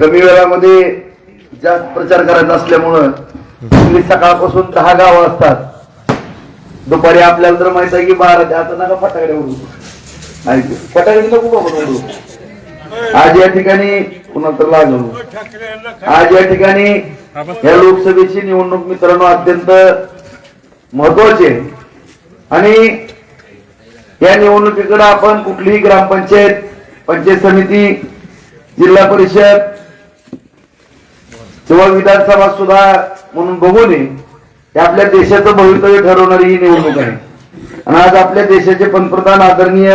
कमी वेळामध्ये जास्त प्रचार करायचा असल्यामुळं आपली सकाळपासून दहा गावं असतात. दुपारी आपल्याला तर माहीत आहे की बारा ते आता नका फटाकडे उडू आणि फटाकडे नको बाबा उडू आज या ठिकाणी पुन्हा तर लागलो. आज या ठिकाणी या लोकसभेची निवडणूक मित्रांनो अत्यंत महत्वाची आहे. आणि या निवडणुकीकडे आपण कुठलीही ग्रामपंचायत पंचायत समिती जिल्हा परिषद किंवा विधानसभा सुद्धा म्हणून बघू नये हे आपल्या देशाचं भवितव्य ठरवणारी ही निवडणूक आहे. आणि आज आपल्या देशाचे पंतप्रधान आदरणीय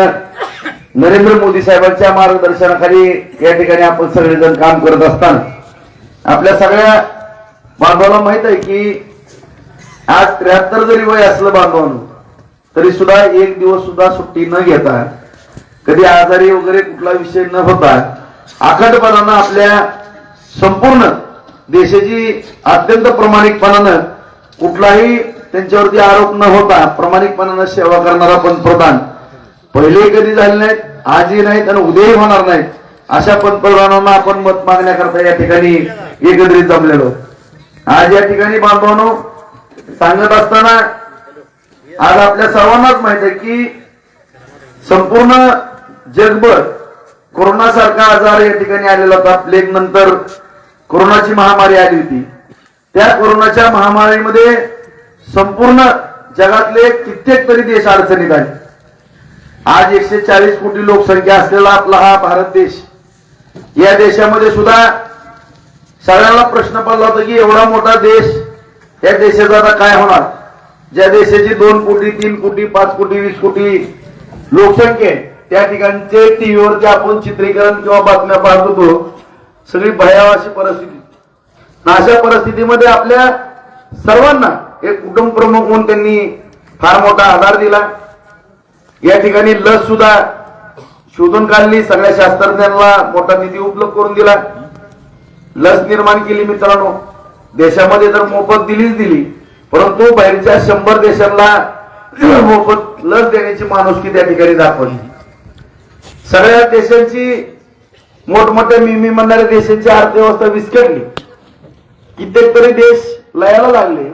नरेंद्र मोदी साहेबांच्या मार्गदर्शनाखाली या ठिकाणी आपण सगळेजण काम करत असताना आपल्या सगळ्या बांधवाला माहीत आहे की आज त्र्याहत्तर जरी वय असलं बांधवानं तरी सुद्धा एक दिवस सुद्धा सुट्टी न घेता कधी आजारी वगैरे कुठला विषय न होता अखंडपणानं आपल्या संपूर्ण देशाची अत्यंत प्रामाणिकपणानं कुठलाही त्यांच्यावरती आरोप न होता प्रामाणिकपणानं सेवा करणारा पंतप्रधान पहिलेही कधी झाले नाहीत आजही नाहीत आणि उद्याही होणार नाहीत. अशा पंतप्रधानांना आपण मत मागण्याकरता या ठिकाणी एकत्रित जमलेलो. आज या ठिकाणी बांधवांनो सांगत असताना आज आपल्या सर्वांनाच माहीत आहे की संपूर्ण जगभर कोरोना सारखा आजार या ठिकाणी आलेला होता. प्लेग नंतर कोरोनाची महामारी आली होती. त्या कोरोनाच्या महामारीमध्ये संपूर्ण जगातले कित्येक तरी देश अडचणीत आले. आज एकशे चाळीस कोटी लोकसंख्या असलेला आपला हा भारत देश या देशामध्ये सुद्धा सगळ्यांना प्रश्न पडला होता की एवढा मोठा देश या देशाचा आता काय होणार? ज्या देशाची दोन कोटी तीन कोटी पाच कोटी वीस कोटी लोकसंख्या आहे त्या ठिकाणचे टीव्हीवरती आपण चित्रीकरण किंवा बातम्या पाहत होतो सगळी भयाव अशी परिस्थिती. अशा परिस्थितीमध्ये आपल्या सर्वांना एक कुटुंब प्रमुख म्हणून त्यांनी फार मोठा आधार दिला. या ठिकाणी लस सुद्धा शोधून काढली सगळ्या शास्त्रज्ञांना मोठा निधी उपलब्ध करून दिला. लस निर्माण केली मित्रांनो. देशामध्ये तर मोफत दिलीच दिली परंतु बाहेरच्या शंभर देशांना मोफत लस देण्याची माणुसकी त्या ठिकाणी दाखवली. सगळ्या देशांची मोठमोठ्या मी मी म्हणणाऱ्या देशांची अर्थव्यवस्था विस्कटली. कित्येक तरी देश लयाला लागले.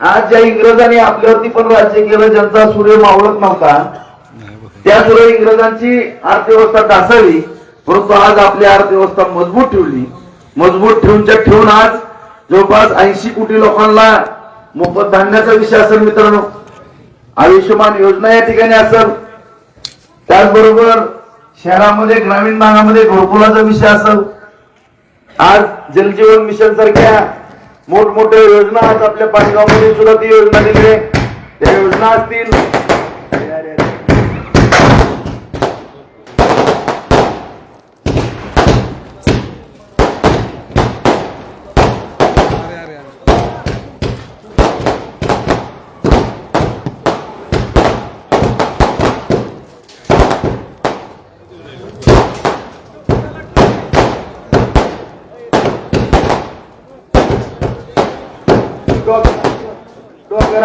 आज ज्या इंग्रजांनी आपल्यावरती पण राज्य केलं ज्यांचा सूर्य मावळत नव्हता त्यामुळे इंग्रजांची अर्थव्यवस्था ढासळली परंतु आज आपली अर्थव्यवस्था मजबूत ठेवली. मजबूत ठेवूनच्या ठेवून आज जवळपास ऐंशी कोटी लोकांना मोफत धान्याचा विषय असेल मित्रांनो. आयुष्यमान योजना या ठिकाणी असेल. त्याचबरोबर शहरामध्ये ग्रामीण भागामध्ये घरकुलाचा विषय असेल आज जलजीवन मिशन सारख्या मोठमोठ्या योजना आज आपल्या पाटगावमध्ये सुद्धा ती योजना दिली आहे. त्या योजना असतील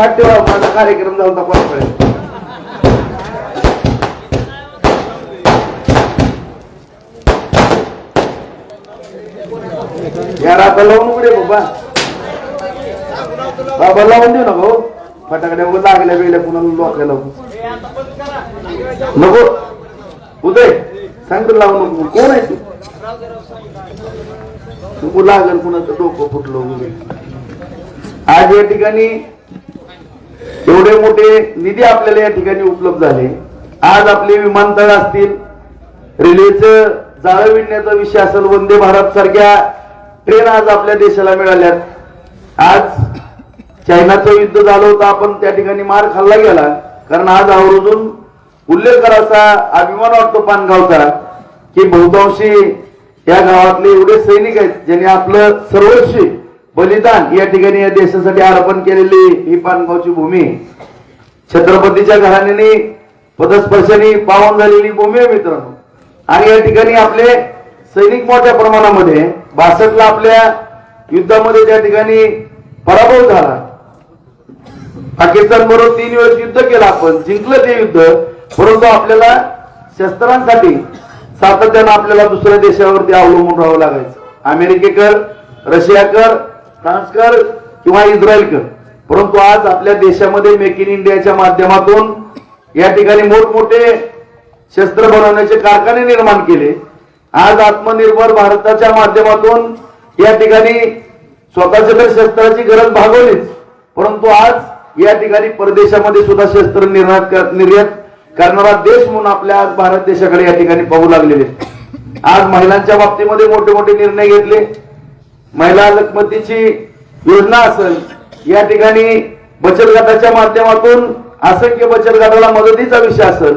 डोक- डोक्यावर ठेवा माझा कार्यक्रम जाऊन कोणापर्यंत या आता लावून उघडे बाबा. बाबा लावून देऊ ना भाऊ फटाकड्या वगैरे लागल्या वेळेला पुन्हा लोकायला नको. उदय सांगतो लावून नको. कोण आहे तू? तू लागल कुणाचं डोकं फुटलं आज या ठिकाणी एवढे मोठे निधी आपल्याला या ठिकाणी उपलब्ध झाले आज आपले विमानतळ असतील रेल्वेचं जाळं विणण्याचा विषय असेल वंदे भारत सारख्या ट्रेन आज आपल्या देशाला मिळाल्यात. आज चायनाचं युद्ध झालं होतं आपण त्या ठिकाणी मार खाल्ला गेला. कारण आज आवर्जून उल्लेख करायचा अभिमान वाटतो पानगावचा की बहुतांशी या गावातले एवढे सैनिक आहेत ज्यांनी आपलं सर्वस्वी बलिदान या ठिकाणी या देशासाठी अर्पण केलेली ही पानगावची भूमी. छत्रपतीच्या घराण्याने पदस्पर्शाने पावन झालेली भूमी आहे मित्रांनो. आणि या ठिकाणी आपले सैनिक मोठ्या प्रमाणामध्ये बासटला आपल्या युद्धामध्ये त्या ठिकाणी पराभव झाला. पाकिस्तान बरोबर तीन वेळेस युद्ध केलं आपण जिंकलं ते युद्ध परंतु आपल्याला शस्त्रांसाठी सातत्यानं आपल्याला दुसऱ्या देशावरती अवलंबून राहावं लागायचं. अमेरिके कर रशिया फ्रान्स कर किंवा इस्रायल कर परंतु आज आपल्या देशामध्ये मेक इन इंडियाच्या माध्यमातून या ठिकाणी मोठमोठे शस्त्र बनवण्याचे कारखाने निर्माण केले. आज आत्मनिर्भर भारताच्या माध्यमातून या ठिकाणी स्वतःच्या तर शस्त्राची गरज भागवलीच. परंतु आज या ठिकाणी परदेशामध्ये सुद्धा शस्त्र निर्यात निर्यात करणारा देश म्हणून आपल्या आज भारत देशाकडे या ठिकाणी पाहू लागलेले. आज महिलांच्या बाबतीमध्ये मोठे मोठे निर्णय घेतले. महिला लखपतीची योजना असेल या ठिकाणी बचत गटाच्या माध्यमातून असंख्य बचत गटाला मदतीचा विषय असेल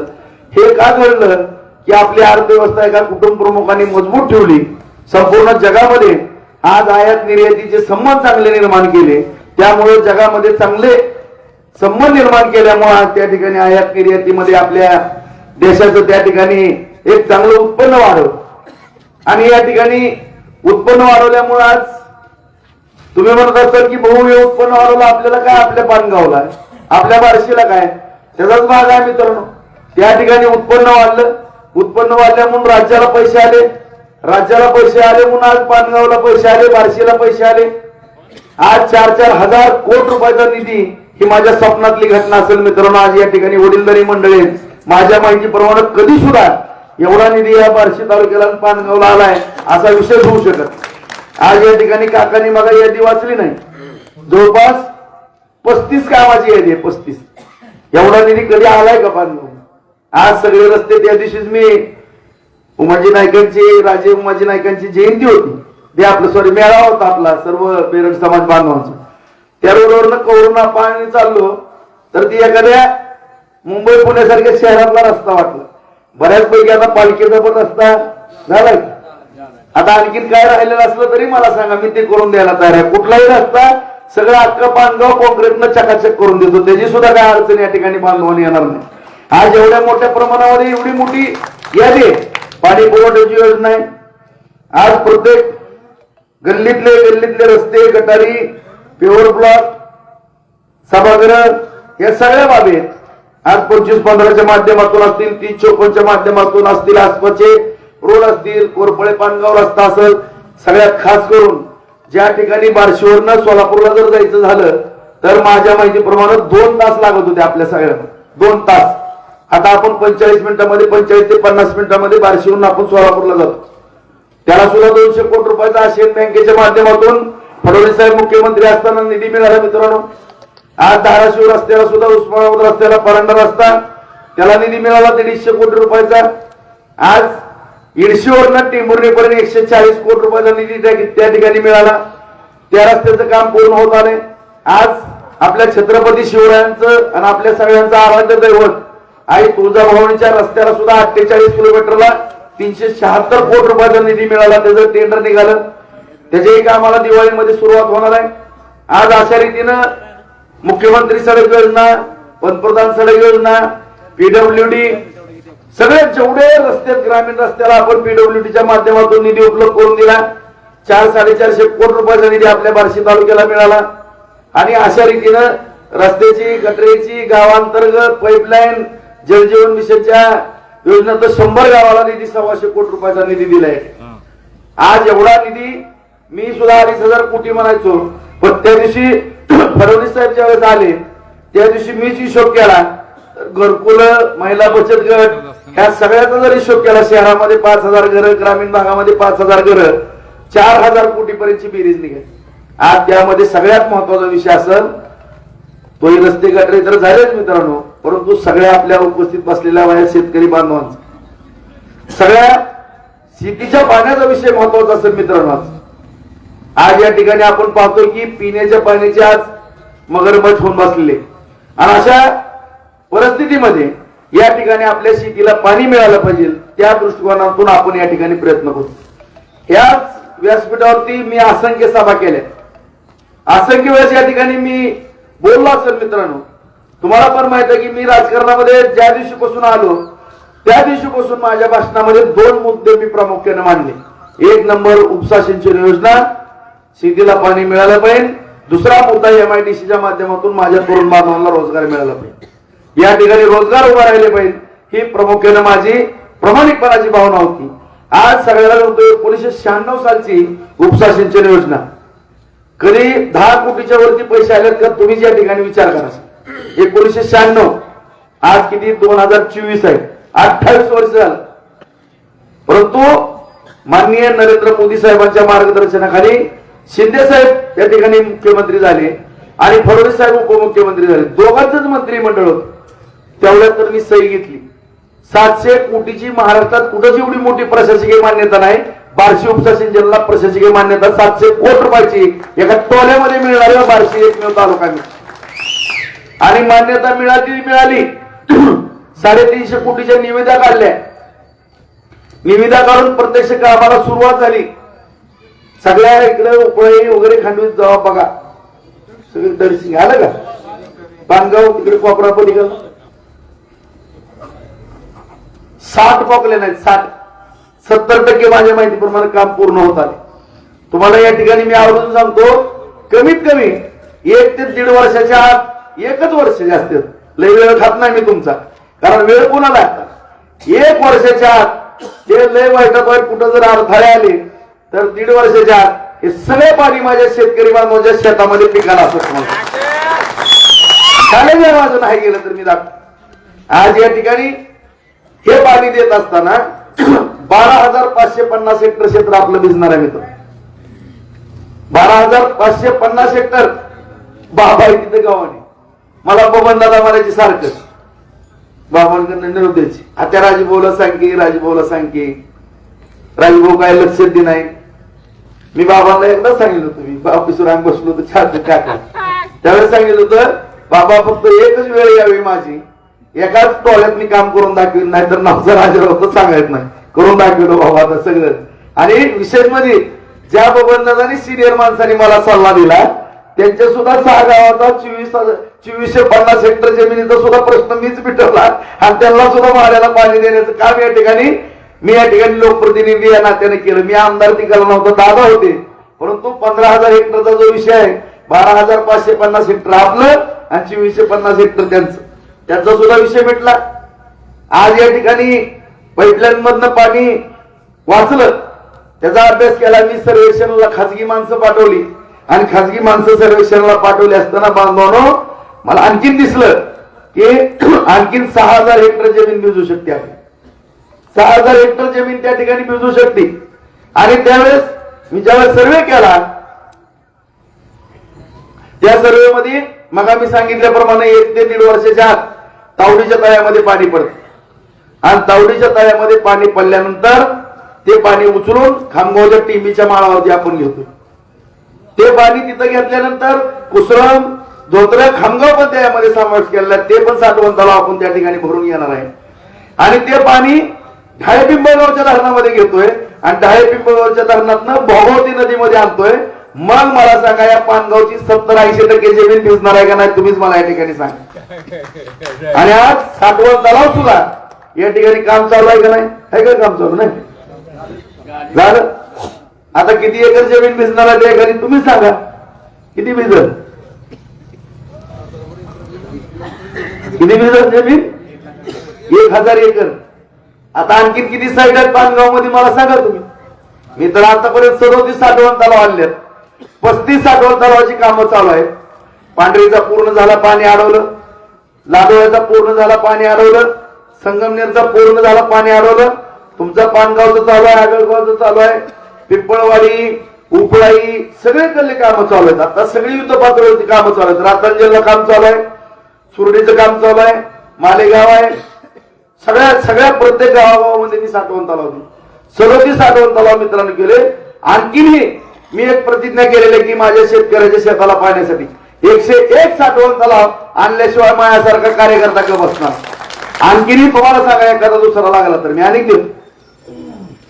हे का घडलं की आपली अर्थव्यवस्था एका कुटुंब प्रमुखांनी मजबूत ठेवली? संपूर्ण जगामध्ये आज आयात निर्यातीचे संबंध चांगले निर्माण केले. त्यामुळे जगामध्ये चांगले संबंध निर्माण केल्यामुळे त्या ठिकाणी आयात निर्यातीमध्ये आपल्या देशाचं त्या ठिकाणी एक चांगलं उत्पन्न वाढव आणि या ठिकाणी उत्पन्न वाढवल्यामुळे आज तुम्ही म्हणत असाल की भाऊ हे उत्पन्न वाढवलं आपल्याला काय आपल्या पानगावला आपल्या बारशीला काय त्याचाच भाग आहे मित्रांनो. त्या ठिकाणी उत्पन्न वाढलं. उत्पन्न वाढल्या म्हणून राज्याला पैसे आले. राज्याला पैसे आले म्हणून आज पानगावला पैसे आले बार्शीला पैसे आले. आज चार चार हजार कोटी रुपयाचा निधी ही माझ्या स्वप्नातली घटना असेल मित्रांनो. आज या ठिकाणी वडीलधारी मंडळी माझ्या माहितीप्रमाणे कधी सुद्धा एवढा निधी या बार्शी तालुक्याला पानगावला आलाय असा विषय होऊ शकत आज या ठिकाणी काकांनी मला यादी वाचली नाही. जवळपास पस्तीस कामाची यादी आहे पस्तीस. एवढा निधी कधी आलाय का पानगाव आज सगळे रस्ते त्या दिवशीच मी उमाजी नायकांची राजे उमाजी नायकांची जयंती होती. ते आपलं सॉरी मेळावा होता आपला सर्व पेरंट समाज बांधवांचा. त्या रोडवरनं कोरोना पाणी चाललो तर ती एखाद्या मुंबई पुण्यासारख्या शहरातला रस्ता वाटला. बऱ्याचपैकी आता पालिकेचा पण रस्ता झालाय. आता आणखीन काय राहिलेलं असलं तरी मला सांगा मी ते करून द्यायला तयार आहे. कुठलाही रस्ता सगळं अख्खा पानगाव कॉन्क्रीटनं चकाचक करून देतो. त्याची सुद्धा काय अडचण या ठिकाणी बांधवानी येणार नाही. आज एवढ्या मोठ्या प्रमाणामध्ये एवढी मोठी यादी आहे. पाणी पुरवठ्याची योजना आहे. आज प्रत्येक गल्लीतले गल्लीतले रस्ते गटारी प्युअर ब्लॉक सभागृह या सगळ्या बाबी आहेत. आज पंचवीस पंधराच्या माध्यमातून असतील तीन चौपन्नच्या माध्यमातून असतील आसपासचे रोड असतील कोरपळे पानगाव रस्ता असेल सगळ्यात खास करून ज्या ठिकाणी बार्शीवरनं सोलापूरला जर जायचं झालं तर माझ्या माहितीप्रमाणे दोन तास लागत होते आपल्या सगळ्यांना. दोन तास. आता आपण पंचेचाळीस मिनिटांमध्ये पंचेचाळीस ते पन्नास मिनिटांमध्ये बार्शीवरून आपण सोलापूरला जातो. त्याला सुद्धा दोनशे कोटी रुपयाचा आशियन बँकेच्या माध्यमातून. फडणवीस साहेब मुख्यमंत्री असताना निधी मिळाला मित्रांनो. आज धाराशिव रस्त्याला सुद्धा उस्मानाबाद रस्त्याला परांडा रस्ता. त्याला निधी मिळाला दीडशे कोटी रुपयाचा. आज इडशीवरनं टेंभुर्णीपर्यंत एकशे चाळीस कोटी रुपयाचा निधी त्या ठिकाणी मिळाला. त्या रस्त्याचं काम पूर्ण होत आले आज आपल्या छत्रपती शिवरायांचं आणि आपल्या सगळ्यांचं आराध्य दैवत आई तुळजाभवानीच्या रस्त्याला सुद्धा अठ्ठेचाळीस किलोमीटरला तीनशे शहात्तर कोटी रुपयाचा निधी मिळाला. त्याचं टेंडर निघालं. त्याच्याही कामाला दिवाळीमध्ये सुरुवात होणार आहे. आज अशा रीतीनं मुख्यमंत्री सडक योजना पंतप्रधान सडक योजना पीडब्ल्यू डी सगळे जेवढे रस्ते ग्रामीण रस्त्याला आपण पीडब्ल्यूडीच्या माध्यमातून निधी उपलब्ध करून दिला चार साडेचारशे कोटी रुपयाचा निधी आपल्या बार्शी तालुक्याला मिळाला. आणि अशा रीतीनं रस्त्याची गटरेची गावांतर्गत पाईपलाईन जलजीवन मिशनच्या योजना तर शंभर गावाला निधी सव्वाशे कोटी रुपयाचा निधी दिलाय. आज एवढा निधी मी सुद्धा अडीच हजार कोटी म्हणायचो पण त्या दिवशी फडणवीस साहेब ज्यावेळेस आले त्या दिवशी मीच हिशोब केला घरकुल महिला बचत गट ह्या सगळ्याचा जर हिशोब केला शहरामध्ये पाच हजार घरं ग्रामीण भागामध्ये पाच हजार घरं चार हजार कोटी पर्यंतची बेरीज निघाली. आज त्यामध्ये सगळ्यात महत्त्वाचा विषय असेल तोही रस्ते गटरे तर झालेच मित्रांनो परंतु सगळ्या आपल्या उपस्थित बसलेल्या वया शेतकरी बांधवांचा. सगळ्या शेतीच्या पाण्याचा विषय महत्त्वाचा असेल मित्रांनो आज. या ठिकाणी आपण पाहतो की पिण्याच्या पाण्याचे आज मगरमच्छ होऊन बसलेले आणि अशा परिस्थितीमध्ये या ठिकाणी आपल्या शेतीला पाणी मिळालं पाहिजे त्या दृष्टिकोनातून आपण या ठिकाणी प्रयत्न करू. याच व्यासपीठावरती मी असंख्य सभा केल्या. असंख्य वेळेस या ठिकाणी मी बोललो असेल मित्रांनो. तुम्हाला पण माहीत आहे की मी राजकारणामध्ये ज्या दिवशीपासून आलो त्या दिवशीपासून माझ्या भाषणामध्ये दोन मुद्दे मी प्रामुख्याने मांडले. एक नंबर उपसा सिंचन योजना शेतीला पाणी मिळालं पाहिजे. दुसरा मुद्दा एमआयडीसीच्या माध्यमातून माझ्या तरुण बांधवांना रोजगार मिळाला पाहिजे. या ठिकाणी रोजगार उभा राहिले पाहिजे. ही प्रामुख्याने माझी प्रामाणिकपणाची भावना होती. आज सगळ्याला होतो एकोणीसशे शहाण्णव सालची उपसा सिंचन योजना. कधी दहा कोटीच्या वरती पैसे आलेत का तुम्ही या ठिकाणी विचार करा. एकोणीशे शहाण्णव. आज किती? दोन हजार चोवीस आहे. अठ्ठावीस वर्ष झालं. परंतु माननीय नरेंद्र मोदी साहेबांच्या मार्गदर्शनाखाली शिंदे साहेब या ठिकाणी मुख्यमंत्री झाले आणि फडणवीस साहेब उपमुख्यमंत्री झाले. दोघांचंच मंत्रिमंडळ होत. तेवढ्यात तर मी सही घेतली. सातशे कोटीची महाराष्ट्रात कुठंच एवढी मोठी प्रशासकीय मान्यता नाही. बार्शी उपसा सिंचनला प्रशासकीय मान्यता सातशे कोट रुपयाची. एका टोल्यामध्ये मिळणारी बार्शी एकमेव तालुका आणि मान्यता मिळाली मिळाली. साडेतीनशे कोटीच्या निविदा काढल्या. निविदा काढून प्रत्यक्ष कामाला सुरुवात झाली. सगळ्या इकडे उपळी वगैरे खांडवीत जावा बघा. सगळे दर्शन आलं का? बांधगाव तिकडे कोपरा पलीकडं. साठ पॉकले नाहीत साठ. सत्तर टक्के माझ्या माहितीप्रमाणे काम पूर्ण होत आले. तुम्हाला या ठिकाणी मी आवर्जून सांगतो कमीत कमी एक ते दीड वर्षाच्या आत एकच वर्ष जास्त. लय वेळ खात नाही मी तुमचा. कारण वेळ कोणाला एक वर्षाच्या आत. ते लय वाईट वाईट कुठं जर अडथळे आले तर दीड वर्षाच्या आत हे सगळे पाणी माझ्या शेतकरी माझ्या शेतामध्ये पिकाला असत मला चालेल माझं नाही गेलं तर मी दाख आज या ठिकाणी हे पाणी देत असताना बारा हजार पाचशे पन्नास हेक्टर क्षेत्र आपलं भिजणार आहे मित्र. बारा हजार पाचशे पन्नास हेक्टर बाबा आहे तिथे गावाने. मला बबन दादा मारायची सारखं. बाबांकडनं निरोप द्यायची. आता राजभाऊला सांगे राजभाऊला सांगे राजभाऊ काय लक्ष दे नाही. मी बाबांना एकदा सांगितलं होतं मी ऑफिसवर आम्ही बसलो होतो छान टाका. त्यावेळेस सांगितलं होतं बाबा फक्त एकच वेळ यावी माझी. एकाच टोळ्यात मी काम करून दाखवीन नाहीतर नावचा राजा होतं सांगायचं नाही. करून दाखवलं बाबा आता सगळं. आणि विशेष म्हणजे ज्या बबनदादानी सिनियर माणसाने मला सल्ला दिला त्यांच्या सुद्धा सहा गावाचा चोवीस चोवीसशे पन्नास हेक्टर जमिनीचा सुद्धा प्रश्न मीच मिटवला आणि त्यांना सुद्धा मारायला पाणी देण्याचं काम या ठिकाणी मी या ठिकाणी लोकप्रतिनिधी या नात्याने केलं. मी आमदार तिकाला नव्हता दादा होते. परंतु पंधरा हजार हेक्टरचा जो विषय आहे बारा हजार पाचशे पन्नास हेक्टर आपलं आणि चोवीसशे पन्नास हेक्टर त्यांचं. त्यांचा सुद्धा विषय भेटला. आज या ठिकाणी पाईपलाईन पाणी वाचलं. त्याचा अभ्यास केला. मी सर्वेक्षणाला खाजगी माणसं पाठवली. आणि खाजगी माणसं सर्वेक्षणाला पाठवली असताना बांधवानो मला आणखीन दिसलं की आणखीन सहा हजार हेक्टर जमीन भिजू शकते. आपण सहा हजार हेक्टर जमीन त्या ठिकाणी भिजू शकते. आणि त्यावेळेस मी ज्यावेळेस सर्वे केला त्या सर्वे मध्ये मग मी सांगितल्याप्रमाणे एक ते दीड वर्षाच्या आत तावडीच्या तळ्यामध्ये पाणी पडत. आणि तावडीच्या तळ्यामध्ये पाणी पडल्यानंतर ते पाणी उचलून खामगावच्या टीमीच्या माळावरती आपण घेतो. ते पाणी तिथं घेतल्यानंतर कुसळम धोत्रा खामगाव पण त्यामध्ये समावेश केलेला आहे. ते पण साठवण तलाव आपण त्या ठिकाणी भरून येणार आहे. आणि ते पाणी ढाळे पिंपळगावच्या धरणामध्ये घेतोय आणि ढाळे पिंपळगावच्या धरणातनं भोगवती नदीमध्ये आणतोय. मग मला सांगा या पानगावची सत्तर ऐंशी टक्के जमीन भिजणार आहे का नाही तुम्हीच मला या ठिकाणी सांगा. आणि आज साठवण तलाव सुद्धा या ठिकाणी काम चालू आहे का नाही? आहे का काम चालू? नाही. झालं. आता किती एकर जमीन भिजणार आहे त्या एखादी तुम्ही सांगा. किती भिजल? किती भिजल जमीन? एक हजार एकर. आता आणखीन किती साईड आहेत पानगावमध्ये मला सांगा तुम्ही. मी तर आतापर्यंत सदोतीस साठवण तलाव आणले पस्तीस साठवण तलावाची कामं चालू आहेत. पांढरीचा पूर्ण झाला पाणी अडवलं. लादोळ्याचा पूर्ण झाला पाणी अडवलं. संगमनेरचा पूर्ण झाला पाणी अडवलं. तुमचा पानगावचं चालू आहे आगळगावचं चालू आहे. पिंपळवाडी उपळाई सगळे कल्ले कामं चालू आहेत. आता सगळी युद्ध पातळीवरती कामं चालू आहेत. रातांजलला काम चालू आहे. सुरडीचं काम चालू आहे. मालेगाव आहे. सगळ्या सगळ्या प्रत्येक गावागावामध्ये मी साठवण तलाव दिली. सदोतीस साठवण तलाव मित्रांनो केले. आणखीनही मी एक प्रतिज्ञा केलेली की माझ्या शेतकऱ्याच्या शेताला पाहण्यासाठी एकशे एक साठवण तलाव आणल्याशिवाय माझ्यासारखा कार्यकर्ता का बसणार? आणखीनही तुम्हाला सांगा एखादा दुसरा लागला तर मी अनेक देऊ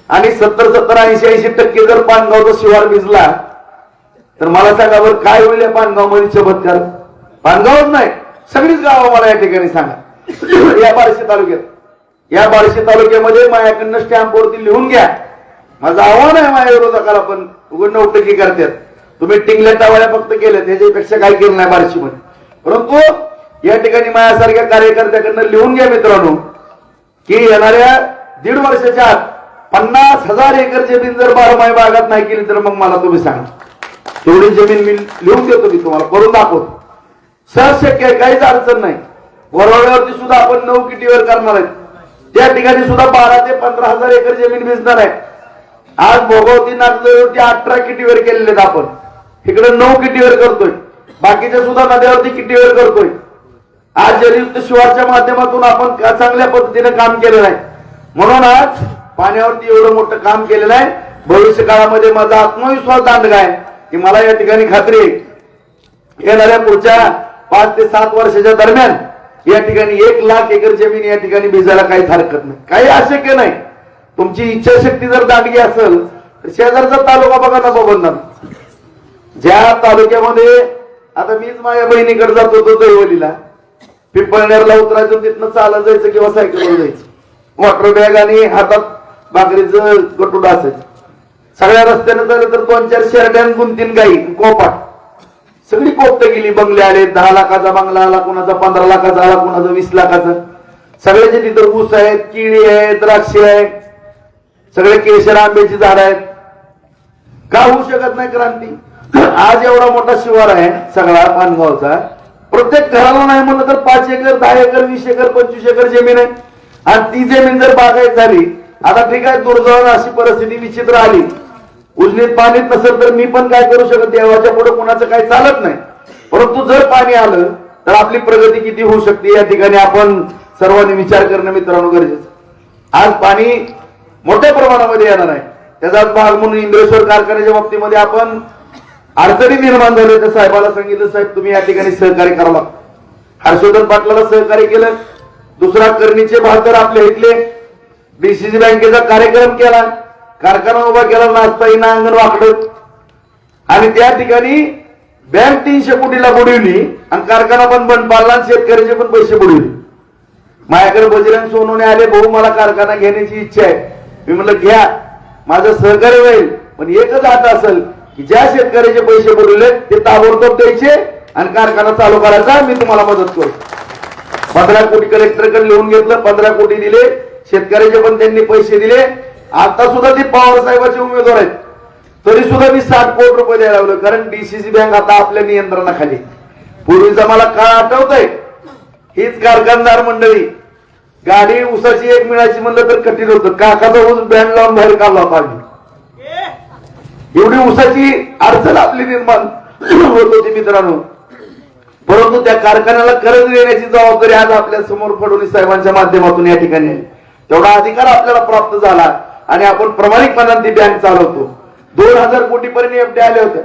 आणि सत्तर सत्तर ऐंशी ऐंशी टक्के जर पानगावचा शिवार भिजला तर मला सांगा बरं काय होईल या पानगावमध्ये चमत्कार पानगावच नाही सगळीच गावं मला या ठिकाणी सांगा. या बारशे तालुक्यात. या बार्शी तालुक्यामध्ये माझ्याकडनं स्टॅम्प वरती लिहून घ्या. माझं आव्हान आहे माझ्या विरोधकाला पण. उघड नौटकी करतात. तुम्ही टिंगल्या टावळ्या फक्त केल्या त्याच्यापेक्षा काही केलं नाही बार्शी मध्ये परंतु या ठिकाणी माझ्यासारख्या कार्यकर्त्याकडनं लिहून घ्या मित्रांनो की येणाऱ्या दीड वर्षाच्या आत पन्नास हजार एकर जमीन जर बारमाही भागात नाही केली तर मग मला तुम्ही सांगा. तेवढी जमीन मी लिहून देतो मी तुम्हाला करून दाखवतो. सहज शक्य आहे काहीच अडचण नाही. वरवड्यावरती सुद्धा आपण नऊ किटीवर करणार आहेत. त्या ठिकाणी सुद्धा बारा ते पंधरा हजार एकर जमीन भिजणार आहे. आज भोगावती नागदेवरती अठरा किटीवर केलेले आहेत आपण. इकडे नऊ किटीवर करतोय. बाकीच्या सुद्धा नद्यावरती किटीवर करतोय. आज जलयुक्त शिवारच्या माध्यमातून आपण चांगल्या पद्धतीने काम केलेलं आहे. म्हणून आज पाण्यावरती एवढं मोठं काम केलेलं आहे. भविष्य काळामध्ये माझा आत्मविश्वास दांडगा आहे. की मला या ठिकाणी खात्री येणाऱ्या पुढच्या पाच ते सात वर्षाच्या दरम्यान या ठिकाणी एक लाख एकर जमीन या ठिकाणी भिजायला काहीच हरकत नाही. काही अशक्य नाही. तुमची इच्छाशक्ती जर दांडगी असेल तर शेजारचा तालुका बघा ना बंधन. ज्या तालुक्यामध्ये आता मीच माझ्या बहिणीकडे जात होतो दैवलीला पिंपळनेरला उतरायचं तिथनं चालत जायचं किंवा सायकलवर जायचं. वॉटर बॅग आणि हातात भाकरीचं गटुड असायचं. सगळ्या रस्त्यानं झालं तर दोन चार शेरड्यान गुंतीन गाई कोपाट. सगळी कोपत गेली बंगले आले दहा लाखाचा बंगला आला कोणाचा पंधरा लाखाचा आला कोणाचा वीस लाखाचा. सगळ्याचे तिथं ऊस आहेत केळी आहेत द्राक्षे आहेत. सगळे केशर आंब्याची झाड आहेत. का होऊ शकत नाही क्रांती? आज एवढा मोठा शिवार आहे सगळा पानगावचा. प्रत्येक घराला नाही म्हणलं तर पाच एकर दहा एकर वीस एकर पंचवीस एकर जमीन आहे. आणि ती जमीन जर बागायत झाली आता ठीक आहे दुर्दैवानं अशी परिस्थिती विचित्र आली. उजनीत पाणीच नसेल तर मी पण काय करू शकत देवाच्या पुढे कुणाचं काही चालत नाही. परंतु जर पाणी आलं तर आपली प्रगती किती होऊ शकते? या ठिकाणी आपण सर्वांनी विचार करणं मित्रांनो गरजेचं आज पाणी मोठ्या प्रमाणामध्ये येणार आहे. त्याचाच भाग म्हणून इंद्रेश्वर कारखान्याच्या बाबतीमध्ये आपण अडचणी निर्माण झाले तर साहेबाला सांगितलं साहेब तुम्ही या ठिकाणी सहकार्य करावा हर्षवर्धन पाटलाला सहकार्य केलं. दुसरा करणीचे भाग तर आपल्या इथले डीसीसी बँकेचा कार्यक्रम केला. कारखाना उभा केला नाचता येईना अंगण वाकडत आणि त्या ठिकाणी बँक तीनशे कोटीला बुडवली आणि कारखाना पण बंद पाडला शेतकऱ्याचे पण पैसे बुडवले. माझ्याकडे बजरंग सोनूने आले भाऊ मला कारखाना घेण्याची इच्छा आहे. मी म्हणलं घ्या माझं सहकार्य होईल. पण एकच आता असेल की ज्या शेतकऱ्याचे पैसे बुडवले ते ताबडतोब द्यायचे आणि कारखाना चालू करायचा मी तुम्हाला मदत करू. पंधरा कोटी कलेक्टरकडे लिहून घेतलं पंधरा कोटी दिले शेतकऱ्याचे पण त्यांनी पैसे दिले. आता सुद्धा ते पवार साहेबाचे उमेदवार आहेत. तरी सुद्धा मी साठ कोटी रुपये द्यायला लागलो कारण डीसीसी बँक आता आपल्या नियंत्रणाखाली. पूर्वीचा मला काळ आठवतय. हीच कारखानदार मंडळी. गाडी उसाची एक मिळायची म्हणलं तर कठीण होतं. काकाचा ऊस बँड लावून बाहेर काढला होता आम्ही. एवढी उसाची अडचण आपली निर्माण होत होती मित्रांनो. परंतु त्या कारखान्याला कर्ज देण्याची जबाबदारी आज आपल्यासमोर फडणवीस साहेबांच्या माध्यमातून या ठिकाणी तेवढा अधिकार आपल्याला प्राप्त झाला. आणि आपण प्रामाणिकपणाने ती बँक चालवतो. दोन हजार कोटी पर्यंत एफडी आले होते.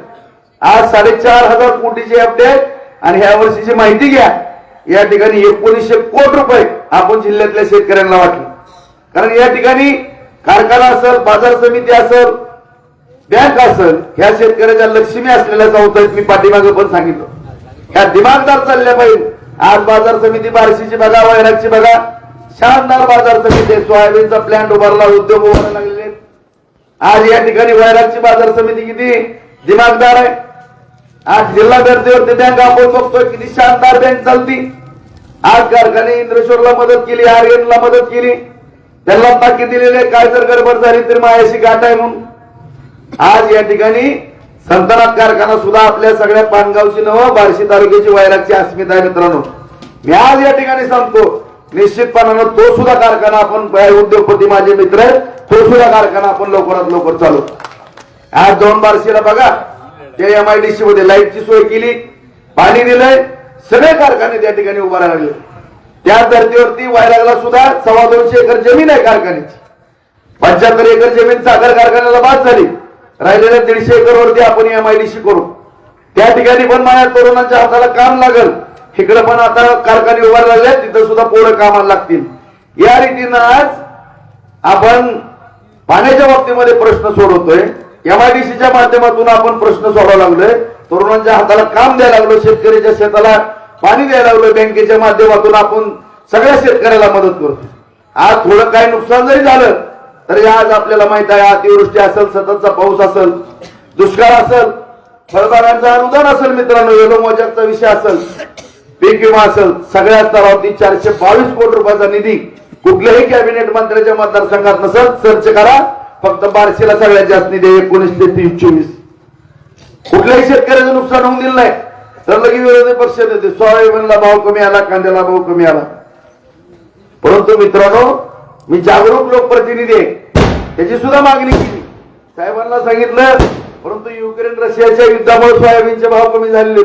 आज साडेचार हजार कोटीचे एफडी आहेत. आणि ह्या वर्षीची माहिती घ्या. या ठिकाणी एकोणीसशे कोटी रुपये आपण जिल्ह्यातल्या शेतकऱ्यांना वाटले. कारण या ठिकाणी कारखाना असेल बाजार समिती असेल बँक असेल ह्या शेतकऱ्याच्या लक्ष्मी असलेल्या चौथात मी पाठीमागे पण सांगितलं. ह्या दिमागदार चालल्या पाहिजे. आज बाजार समिती बारशीची बघा वैरागची बघा. शानदार बाजार समिती आहे. सोयाबीनचा प्लॅन्ट उभारला उद्योग उभारायला लागलेले आज या ठिकाणी वैरागची बाजार समिती किती? दिमागदार आहे. आज जिल्हा दर्जेवरती बँक आपण बघतोय किती शानदार बँक चालती. आज कारखाने इंद्रेश्वरला मदत केली आर्यनला मदत केली. त्यांना ताकी दिलेले काय जर गडबड झाली तर मायाशी गाठ आहे म्हणून. आज या ठिकाणी संतनाथ कारखाना सुद्धा आपल्या सगळ्या पानगावची नव बार्शी तालुक्याची वैरागची अस्मिता आहे मित्रांनो. मी आज या ठिकाणी सांगतो निश्चितपणानं तो सुद्धा कारखाना आपण उद्योगपती माझे मित्र आहेत तो सुद्धा कारखाना आपण लवकरात लवकर चालू. आज दोन बारशीला बघा ते सी मध्ये लाईटची सोय केली पाणी दिलंय सगळे कारखाने त्या ठिकाणी उभा राहिले. त्या धर्तीवरती वैरागला सुद्धा सव्वा दोनशे एकर जमीन आहे कारखान्याची. पंच्याहत्तर एकर जमीन साखर कारखान्याला बाद झाली. राहिलेल्या दीडशे एकर वरती आपण एम आयडीसी करू. त्या ठिकाणी पण माझ्या तरुणांच्या हाताला काम लागल. इकडे पण आता कारखाने उभारलेले तिथं सुद्धा पोरं कामाला लागतील. या रीतीनं आज आपण पाण्याच्या बाबतीमध्ये प्रश्न सोडवतोय. एमआयडीसीच्या माध्यमातून आपण प्रश्न सोडवा लागलोय. तरुणांच्या हाताला काम द्यायला लागलो शेतकऱ्याच्या शेताला पाणी द्यायला लागलो बँकेच्या माध्यमातून आपण सगळ्या शेतकऱ्याला मदत करतो आज थोडं काही नुकसान जरी झालं तरी आज आपल्याला माहीत आहे अतिवृष्टी असेल सततचा पाऊस असेल दुष्काळ असेल फळबागांचं अनुदान असेल मित्रांनो येलो मोजाकचा विषय असेल. पीक विमा असेल सगळ्या स्तरावरती चारशे बावीस कोटी रुपयाचा निधी कुठल्याही कॅबिनेट मंत्र्याच्या मतदारसंघात नसेल सर्च करा. फक्त बारशेला सगळ्यात जास्त निधी एकोणीसशे एकोणीस ते चोवीस कुठल्याही शेतकऱ्याचं नुकसान होऊन दिलं नाही. तर लगेच विरोधी पक्ष देते. सोयाबीनला भाव कमी आला कांद्याला भाव कमी आला. परंतु मित्रांनो मी जागरूक लोकप्रतिनिधी आहे. त्याची सुद्धा मागणी केली. साहेबांना सांगितलं परंतु युक्रेन रशियाच्या युद्धामुळे सोयाबीनचे भाव कमी झालेले